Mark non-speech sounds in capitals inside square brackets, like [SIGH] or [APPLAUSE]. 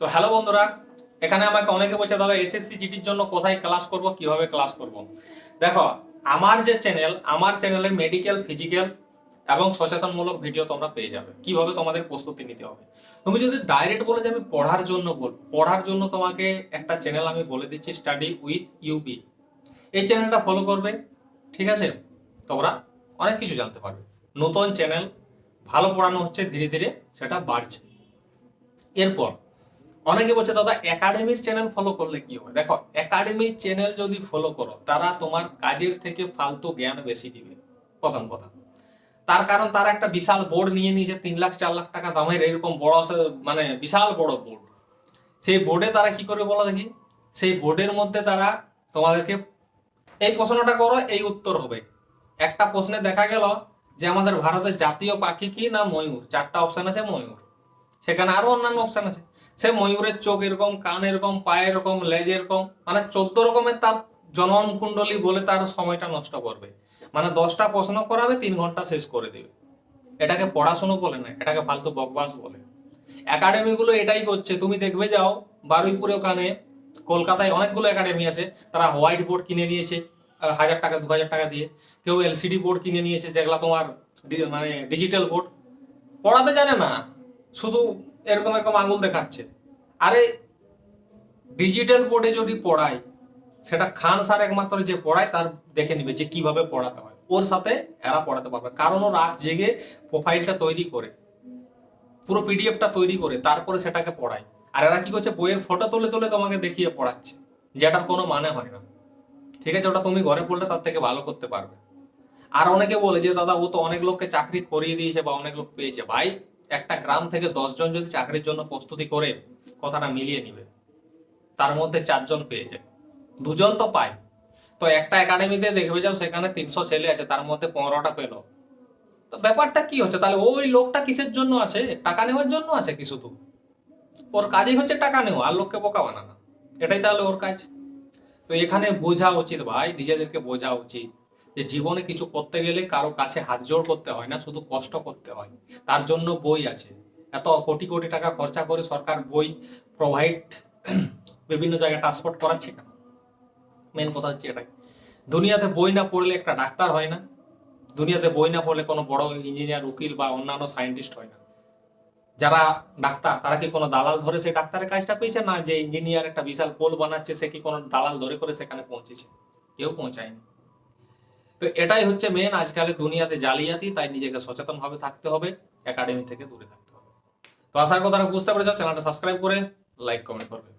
তো হ্যালো বন্ধুরা, এখানে আমাকে অনেকে বলছে, দাদা এসএসসি জিটির জন্য কোথায় ক্লাস করব? কীভাবে ক্লাস করব? দেখো, আমার যে চ্যানেল আমার চ্যানেলে মেডিকেল ফিজিক্যাল এবং সচেতনমূলক ভিডিও তোমরা পেয়ে যাবে। কীভাবে তোমাদের প্রস্তুতি নিতে হবে? তুমি যদি ডাইরেক্ট বলে যে, আমি পড়ার জন্য বল পড়ার জন্য তোমাকে একটা চ্যানেল আমি বলে দিচ্ছি স্টাডি উইথ ইউপি এই চ্যানেলটা ফলো করবে, ঠিক আছে? তোমরা অনেক কিছু জানতে পারবে। নতুন চ্যানেল ভালো পড়ানো হচ্ছে, ধীরে ধীরে সেটা বাড়ছে। এরপর অনেকে বলছে, দাদা একাডেমির চ্যানেল ফলো করলে কি হবে দেখো একাডেমির চ্যানেল যদি ফলো করো, তারা তোমার কাজের থেকে ফালতু জ্ঞান বেশি দিবে। প্রথম কথা। তার কারণ, তারা একটা বিশাল বোর্ড নিয়ে নিয়েছে তিন লাখ, চার লাখ টাকা দামের এরকম বড় মানে বিশাল বড় বোর্ড সেই বোর্ডে তারা কি করে বলো দেখি? সেই বোর্ডের মধ্যে তারা তোমাদেরকে, এই প্রশ্নটা করো, এই উত্তর হবে। একটা প্রশ্নে দেখা গেল যে আমাদের ভারতের জাতীয় পাখি কি না ময়ূর? চারটা অপশন আছে ময়ূর। সেখানে আরও অন্যান্য অপশন আছে। সে ময়ূরের চোখ এরকম, কান এরকম, পায়ে এরকম, লেজ এরকম মানে চোদ্দ রকমের তার জনন কুণ্ডলী বলে তার সময়টা নষ্ট করবে। মানে দশটা প্রশ্ন করাবে, তিন ঘণ্টা শেষ করে দেবে। এটাকে পড়াশুনো বলে না, এটাকে ফালতু বকবাস বলে। একাডেমি গুলো এটাই করছে, তুমি দেখবে যাও বারুইপুরে ওখানে, কলকাতায় অনেকগুলো একাডেমি আছে, তারা হোয়াইট বোর্ড কিনে নিয়েছে হাজার টাকা, দু হাজার টাকা দিয়ে। কেউ এলসিডি বোর্ড কিনে নিয়েছে, যেগুলো তোমার মানে ডিজিটাল বোর্ড পড়াতে জানে না। শুধু এরকম এরকম আঙুল দেখাচ্ছে। আরে ডিজিটাল বোর্ডে যদি পড়ায়, সেটা খান স্যার একমাত্র যে পড়ায়, তার দেখে নিবে যে কীভাবে পড়াতে হয়। ওর সাথে এরা পড়াতে পারবে। কারণ ও রাত জেগে প্রোফাইলটা তৈরি করে, পুরো পিডিএফটা তৈরি করে, তারপরে সেটাকে পড়ায়। আর এরা কি করছে, বইয়ের ফটো তুলে তুলে তোমাকে দেখিয়ে পড়াচ্ছে, যেটার কোনো মানে হয় না। ঠিক আছে, ওটা তুমি ঘরে পড়লে তার থেকে ভালো করতে পারবে। আর অনেকে বলে যে, দাদা, ও তো অনেক লোককে চাকরি করিয়ে দিয়েছে বা অনেক লোক পেয়েছে। ভাই একটা গ্রাম থেকে দশজন যদি চাকরির জন্য প্রস্তুতি করে কথাটা মিলিয়ে নিবে, তার মধ্যে চারজন পেয়ে যায়। দুজন তো পায়। তো একটা একাডেমিতে দেখবে যাও সেখানে তিনশো ছেলে আছে, তার মধ্যে পনেরোটা পেল। তো ব্যাপারটা কি হচ্ছে? তাহলে ওই লোকটা কিসের জন্য আছে? টাকা নেওয়ার জন্য আছে কি শুধু ওর কাজই হচ্ছে টাকা নেওয়া, আর লোককে বোকা বানানো। এটাই তাহলে ওর কাজ। তো এখানে বোঝা উচিত ভাই, নিজেদেরকে বোঝা উচিত। যে জীবনে কিছু করতে গেলে কারও কাছে হাত জোড় করতে হয় না, শুধু কষ্ট করতে হয়। তার জন্য বই আছে। এত কোটি কোটি টাকা খরচা করে সরকার বই প্রোভাইড [CLEARS THROAT] বিভিন্ন জায়গায় ট্রান্সপোর্ট করাচ্ছে কেন? মেন কথা হচ্ছে এটাই। দুনিয়াতে বই না পড়লে একটা ডাক্তার হয় না। দুনিয়াতে বই না পড়লে কোনো বড় ইঞ্জিনিয়ার উকিল বা অন্যান্য সায়েন্টিস্ট হয় না। যারা ডাক্তার, তারা কি কোনো দালাল ধরে সেই ডাক্তারের কাজটা পেয়েছে? না, যে ইঞ্জিনিয়ার একটা বিশাল পোল বানাচ্ছে, সে কি কোনো দালাল ধরে করে সেখানে পৌঁছেছে? কেউ পৌঁছায়নি। তো এটাই হচ্ছে মেন আজকালের দুনিয়াতে জালিয়াতি, তাই নিজেকে সচেতন ভাবে থাকতে হবে একাডেমি থেকে দূরে থাকতে হবে। তো আশা করি তারা বুঝতে পেরেছ চ্যানেলটা সাবস্ক্রাইব করে লাইক কমেন্ট করবে।